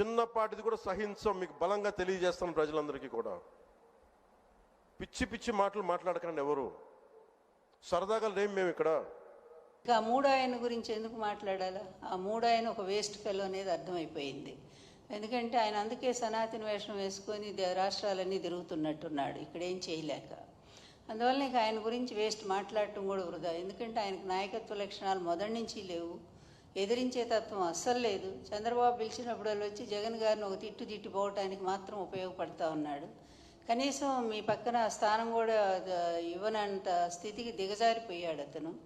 చిన్నపాటిది కూడా సహించం మీకు బలంగా తెలియజేస్తాను ప్రజలందరికీ కూడా. పిచ్చి పిచ్చి మాటలు మాట్లాడకండి ఎవరు. సరదాగా లేం మేము ఇక్కడ. ఇంకా ఆ మూడు ఆయన గురించి ఎందుకు మాట్లాడాలా? ఆ మూడు ఆయన ఒక వేస్ట్ ఫెలో అనేది అర్థమైపోయింది. ఎందుకంటే ఆయన అందుకే సనాతన వేషం వేసుకొని దే- రాష్ట్రాలన్నీ తిరుగుతున్నట్టున్నాడు. ఇక్కడ ఏం చేయలేక. అందువల్ల ఇక ఆయన గురించి వేస్ట్ మాట్లాడటం కూడా వృధా. ఎందుకంటే ఆయనకు నాయకత్వ లక్షణాలు మొదటి నుంచి లేవు. ఎదిరించే తత్వం అస్సలు లేదు. చంద్రబాబు పిలిచినప్పుడు వచ్చి జగన్ గారిని ఒక తిట్టు తిట్టిపోవటానికి మాత్రం ఉపయోగపడతా ఉన్నాడు. కనీసం మీ పక్కన స్థానం కూడా ఇవ్వనంత స్థితికి దిగజారిపోయాడు అతను.